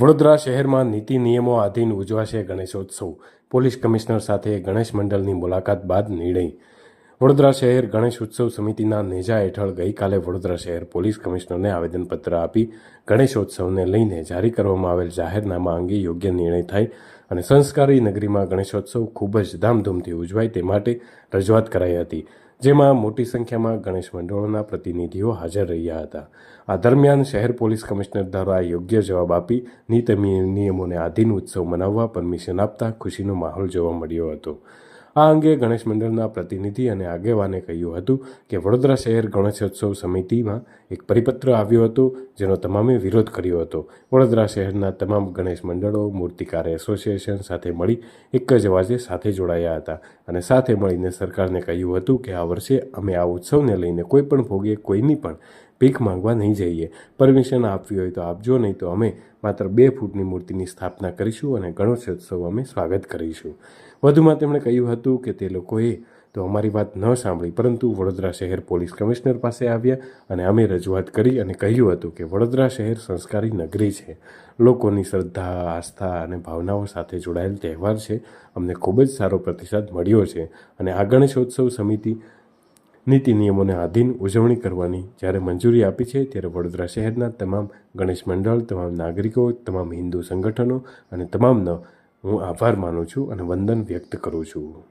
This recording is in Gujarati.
વડોદરા શહેરમાં નીતિ નિયમો આધીન ઉજવાશે ગણેશોત્સવ. પોલીસ કમિશનર સાથે ગણેશ મંડળની મુલાકાત બાદ નિર્ણય વડોદરા શહેર ગણેશ ઉત્સવ સમિતિના નેજા હેઠળ ગઈકાલે વડોદરા શહેર પોલીસ કમિશનરને આવેદનપત્ર આપી ગણેશોત્સવને લઈને જારી કરવામાં આવેલ જાહેરનામા અંગે યોગ્ય નિર્ણય થાય અને સંસ્કારી નગરીમાં ગણેશોત્સવ ખૂબ જ ધામધૂમથી ઉજવાય તે માટે રજૂઆત કરાઈ હતી, જેમાં મોટી સંખ્યામાં ગણેશ મંડળોના પ્રતિનિધિઓ હાજર રહ્યા હતા. આ દરમિયાન શહેર પોલીસ કમિશનર દ્વારા યોગ્ય જવાબ આપી નીતિ નિયમોને આધીન ઉત્સવ મનાવવા પરમિશન આપતા ખુશીનો માહોલ જોવા મળ્યો હતો. આ અંગે ગણેશ મંડળના પ્રતિનિધિ અને આગેવાને કહ્યું હતું કે વડોદરા શહેર ગણેશોત્સવ સમિતિમાં એક પરિપત્ર આવ્યો હતો, જેનો તમામે વિરોધ કર્યો હતો. વડોદરા શહેરના તમામ ગણેશ મંડળો મૂર્તિકાર એસોસિએશન સાથે મળી એક જ અવાજે સાથે જોડાયા હતા અને સાથે મળીને સરકારને કહ્યું હતું કે આ વર્ષે અમે આ ઉત્સવને લઈને કોઈ પણ ભોગે, કોઈની પણ ભીખ માંગવા નહીં જઈએ. પરમિશન આપવી હોય તો આપજો, નહીં તો અમે માત્ર બે ફૂટની મૂર્તિની સ્થાપના કરીશું અને ગણેશોત્સવ અમે સ્વાગત કરીશું. વધુમાં તેમણે કહ્યું હતું કે તે લોકોએ તો અમારી વાત ન સાંભળી, પરંતુ વડોદરા શહેર પોલીસ કમિશનર પાસે આવ્યા અને અમે રજૂઆત કરી અને કહ્યું હતું કે વડોદરા શહેર સંસ્કારી નગરી છે. લોકોની શ્રદ્ધા, આસ્થા અને ભાવનાઓ સાથે જોડાયેલ તહેવાર છે. અમને ખૂબ જ સારો પ્રતિસાદ મળ્યો છે અને આ ગણેશોત્સવ સમિતિ નીતિ નિયમોને આધીન ઉજવણી કરવાની જ્યારે મંજૂરી આપી છે ત્યારે વડોદરા શહેરના તમામ ગણેશ મંડળ, તમામ નાગરિકો, તમામ હિન્દુ સંગઠનો અને તમામનો હું આભાર માનું છું અને વંદન વ્યક્ત કરું છું.